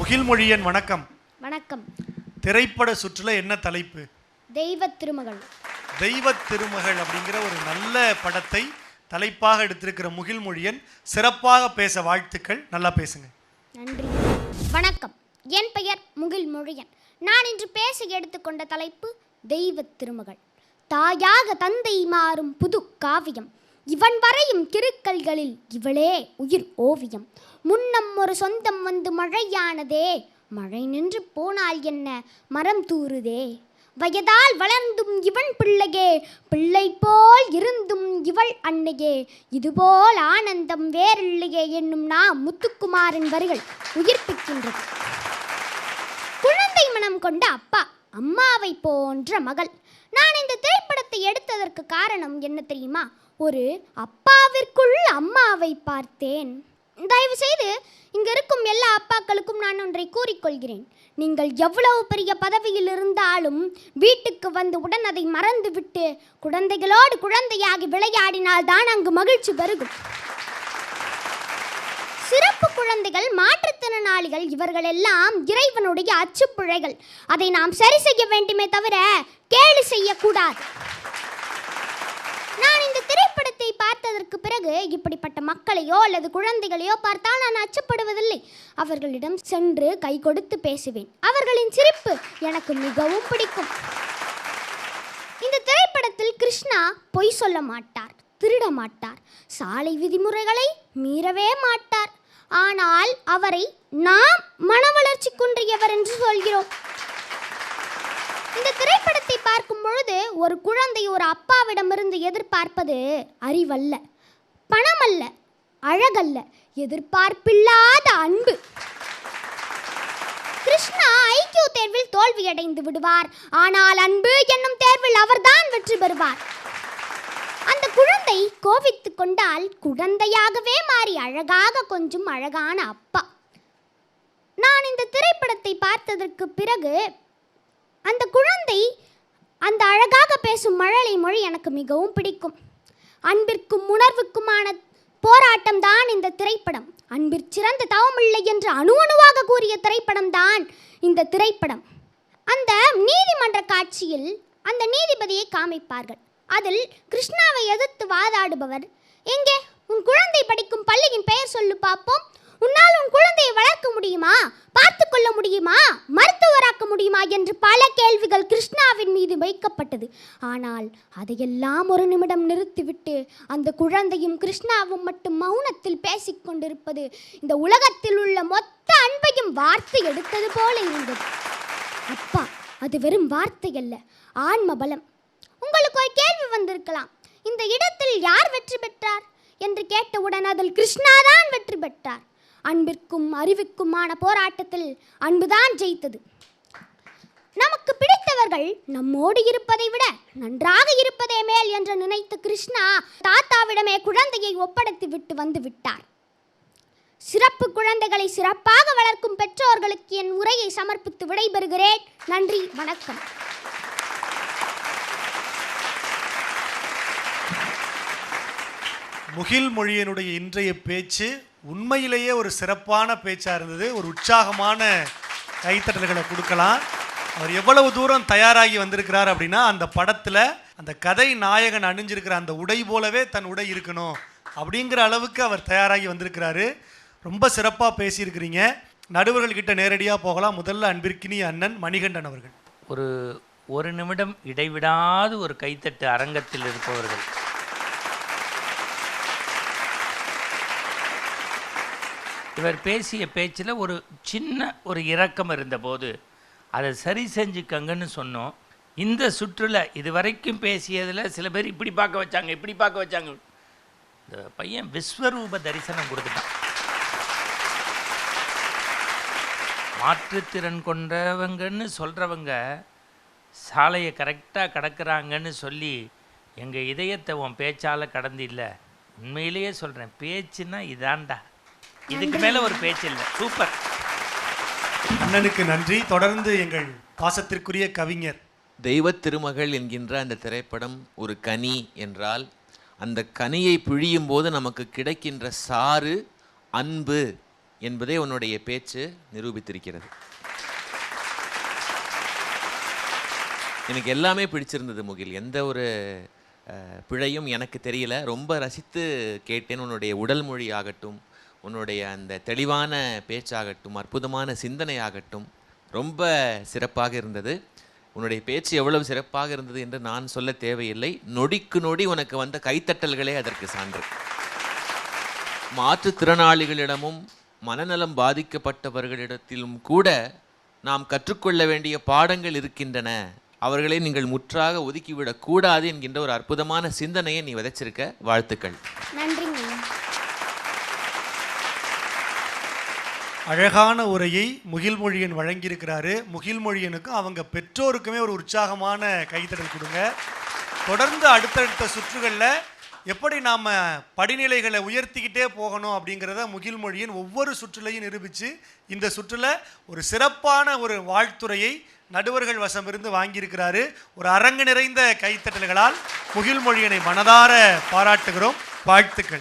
முகில்மொழியன் வணக்கம். வணக்கம். திரைப்பட சுற்றுல என்ன தலைப்பு? தெய்வ திருமகள். தெய்வ திருமகள் அப்படிங்கிற ஒரு நல்ல படத்தை தலைப்பாக எடுத்திருக்கிற முகில்மொழியன் சிறப்பாக பேச வாழ்த்துக்கள். நல்லா பேசுங்க. நன்றி. வணக்கம். என் பெயர் முகில் மொழியன். நான் இன்று பேச எடுத்துக்கொண்ட தலைப்பு தெய்வ திருமகள். தாயாக தந்தை மாறும் புது காவியம். இவன் வரையும் கிருக்கல்களில் இவளே உயிர் ஓவியம். முன்னம் ஒரு சொந்தம் வந்து மழையானதே. மழை நின்று போனால் என்ன? மரம் தூறுதே. வயதால் வளர்ந்தும் இவன் பிள்ளையே. பிள்ளை போல் இருந்தும் இவள் அன்னையே. இதுபோல் ஆனந்தம் வேறில்லையே என்னும் நான் முத்துக்குமாரின் வரிகள் உயிர்ப்பிக்கின்றது. குழந்தை மனம் கொண்ட அப்பா அம்மாவை போன்ற மகள். நான் இந்த திரைப்படத்தை எடுத்ததற்கு காரணம் என்ன தெரியுமா? ஒரு அப்பாவிற்குள் அம்மாவை பார்த்தேன். தயவு செய்து இங்கே இருக்கும் எல்லா அப்பாக்களுக்கும் நான் ஒன்றை கூறிக்கொள்கிறேன். நீங்கள் எவ்வளவு பெரிய பதவியில் இருந்தாலும் வீட்டுக்கு வந்து உடன் அதை மறந்துவிட்டு குழந்தைகளோடு குழந்தையாகி விளையாடினால் தான் அங்கு மகிழ்ச்சி பெருகும். சிறப்பு குழந்தைகள் மாற்றுத்திறனாளிகள் இவர்கள் எல்லாம் இறைவனுடைய அச்சுப்பிழைகள் அதை நாம் சரி செய்ய வேண்டுமே தவிர கேலி செய்யக்கூடாது நான் இந்த திரைப்படத்தை பார்த்ததற்கு பிறகு இப்படிப்பட்ட மக்களையோ அல்லது குழந்தைகளையோ பார்த்தால் நான் அச்சப்படுவதில்லை. அவர்களிடம் சென்று கை கொடுத்து பேசுவேன். அவர்களின் சிரிப்பு எனக்கு மிகவும் பிடிக்கும். இந்த திரைப்படத்தில் கிருஷ்ணா பொய் சொல்ல மாட்டார் திருட மாட்டார். சாலை விதிமுறைகளை மீறவே மாட்டார். ஆனால் அவரை நாம் மன வளர்ச்சி குன்றியவர் என்று சொல்கிறோம். இந்த திரைப்படத்தை பார்க்கும் பொழுது ஒரு குழந்தை ஒரு அப்பாவிடமிருந்து எதிர்பார்ப்பது அறிவல்ல. பணமல்ல அழகல்ல எதிர்பார்ப்பில்லாத அன்பு. கிருஷ்ணா ஐக்கியூ தேர்வில் தோல்வியடைந்து விடுவார். ஆனால் அன்பு என்னும் தேர்வில் அவர்தான் வெற்றி பெறுவார். அந்த குழந்தை கோவித்து கொண்டால் குழந்தையாகவே மாறி அழகாக கொஞ்சம் அழகான அப்பா. நான் இந்த திரைப்படத்தை பார்த்ததற்கு பிறகு அந்த குழந்தை அந்த அழகாக பேசும் மழலை மொழி எனக்கு மிகவும் பிடிக்கும். அன்பிற்கும் உணர்வுக்குமான போராட்டம் தான் இந்த திரைப்படம். அன்பிற்சிறந்த தவமில்லை என்று அணு அணுவாக கூறிய திரைப்படம் தான் இந்த திரைப்படம். அந்த நீதிமன்ற காட்சியில் அந்த நீதிபதியை காமிப்பார்கள். அதில் கிருஷ்ணாவை எதிர்த்து வாதாடுபவர் எங்கே? உன் குழந்தை படிக்கும் பள்ளியின் பெயர் சொல்லு பார்ப்போம் உன்னால் உன் குழந்தையை வளர்க்க முடியுமா? பார்த்து கொள்ள முடியுமா? மருத்துவராக்க முடியுமா? என்று பல கேள்விகள் கிருஷ்ணாவின் மீது வைக்கப்பட்டது. ஆனால் அதையெல்லாம் ஒரு நிமிடம் நிறுத்திவிட்டு அந்த குழந்தையும் கிருஷ்ணாவும் மட்டும் மௌனத்தில் பேசிக்கொண்டிருப்பது இந்த உலகத்தில் உள்ள மொத்த அன்பையும் வார்த்தை எடுத்தது போல இருந்தது. அப்பா அது வெறும் வார்த்தை அல்ல ஆன்ம பலம். உங்களுக்கு ஒரு கேள்வி வந்திருக்கலாம். இந்த இடத்தில் யார் வெற்றி பெற்றார்? என்று கேட்டவுடன் அதில் கிருஷ்ணா தான் வெற்றி பெற்றார். அன்பிற்கும் அறிவுக்குமான போராட்டத்தில் அன்புதான் ஜெயித்தது. நமக்கு பிடித்தவர்கள் நம்மோடு இருப்பதை விட நன்றாக இருப்பதே மேல் என்று நினைத்த கிருஷ்ணா தாத்தாவிடமே குழந்தையை ஒப்படைத்து விட்டு வந்து விட்டார். சிறப்பு குழந்தைகளை சிறப்பாக வளர்க்கும் பெற்றோர்களுக்கு என் உரையை சமர்ப்பித்து விடைபெறுகிறேன். நன்றி வணக்கம். முகில்மொழியனுடைய இன்றைய பேச்சு உண்மையிலேயே ஒரு சிறப்பான பேச்சாக இருந்தது. ஒரு உற்சாகமான கைத்தட்டல்களை கொடுக்கலாம். அவர் எவ்வளவு தூரம் தயாராகி வந்திருக்கிறார் அப்படின்னா அந்த படத்தில் அந்த கதை நாயகன் அணிஞ்சிருக்கிற அந்த உடை போலவே தன் உடை இருக்கணும் அப்படிங்கிற அளவுக்கு அவர் தயாராகி வந்திருக்கிறாரு. ரொம்ப சிறப்பாக பேசியிருக்கிறீங்க. நடுவர்கள்கிட்ட நேரடியாக போகலாம். முதல்ல அன்பிற்கினி அண்ணன் மணிகண்டன் அவர்கள். ஒரு ஒரு நிமிடம் இடைவிடாது ஒரு கைத்தட்டு அரங்கத்தில் இருப்பவர்கள். இவர் பேசிய பேச்சில் ஒரு சின்ன ஒரு இரக்கம் இருந்தபோது அதை சரி செஞ்சுக்கங்கன்னு சொன்னோம். இந்த சுற்றில் இது வரைக்கும் பேசியதில் சில பேர் இப்படி பார்க்க வச்சாங்க இப்படி பார்க்க வச்சாங்க. இந்த பையன் விஸ்வரூப தரிசனம் கொடுத்துட்டான். மாற்றுத்திறன் கொண்டவங்கன்னு சொல்கிறவங்க சாலையை கரெக்டாக கடக்கிறாங்கன்னு சொல்லி எங்கள் இதயத்தை உன் பேச்சால் கடந்து இல்லை. உண்மையிலேயே சொல்கிறேன் பேச்சுன்னா இதான்டா. இதுக்கு மேலே ஒரு பேச்சு இல்லை. சூப்பர் அண்ணனுக்கு நன்றி. தொடர்ந்து எங்கள் பாசத்திற்குரிய கவிஞர். தெய்வத் திருமகள் என்கின்ற அந்த திரைப்படம் ஒரு கனி என்றால் அந்த கனியை பிழியும் போது நமக்கு கிடைக்கின்ற சாறு அன்பு என்பதை உன்னுடைய பேச்சு நிரூபித்திருக்கிறது. எனக்கு எல்லாமே பிடிச்சிருந்தது முகில். எந்த ஒரு பிழையும் எனக்கு தெரியல. ரொம்ப ரசித்து கேட்டேன். உன்னுடைய உடல் மொழி ஆகட்டும் உன்னுடைய அந்த தெளிவான பேச்சாகட்டும் அற்புதமான சிந்தனையாகட்டும் ரொம்ப சிறப்பாக இருந்தது. உன்னுடைய பேச்சு எவ்வளவு சிறப்பாக இருந்தது என்று நான் சொல்ல தேவையில்லை. நொடிக்கு நொடி உனக்கு வந்த கைத்தட்டல்களே அதற்கு சான்று. மாற்றுத்திறனாளிகளிடமும் மனநலம் பாதிக்கப்பட்டவர்களிடத்திலும் கூட நாம் கற்றுக்கொள்ள வேண்டிய பாடங்கள் இருக்கின்றன. அவர்களை நீங்கள் முற்றாக ஒதுக்கிவிடக்கூடாது என்கின்ற ஒரு அற்புதமான சிந்தனையை நீ விதைச்சிருக்க வாழ்த்துக்கள். அழகான உரையை முகில்மொழியன் வழங்கியிருக்கிறாரு. முகில்மொழியனுக்கும் அவங்க பெற்றோருக்குமே ஒரு உற்சாகமான கைத்தடல் கொடுங்க. தொடர்ந்து அடுத்தடுத்த சுற்றுகளில் எப்படி நாம் படிநிலைகளை உயர்த்திக்கிட்டே போகணும் அப்படிங்கிறத முகில்மொழியின் ஒவ்வொரு சுற்றுலையும் நிரூபித்து இந்த சுற்றில் ஒரு சிறப்பான ஒரு வாழ்த்துறையை நடுவர்கள் வசம் இருந்து வாங்கியிருக்கிறாரு. ஒரு அரங்கு நிறைந்த கைத்தட்டல்களால் முகில்மொழியனை மனதார பாராட்டுகிறோம். வாழ்த்துக்கள்.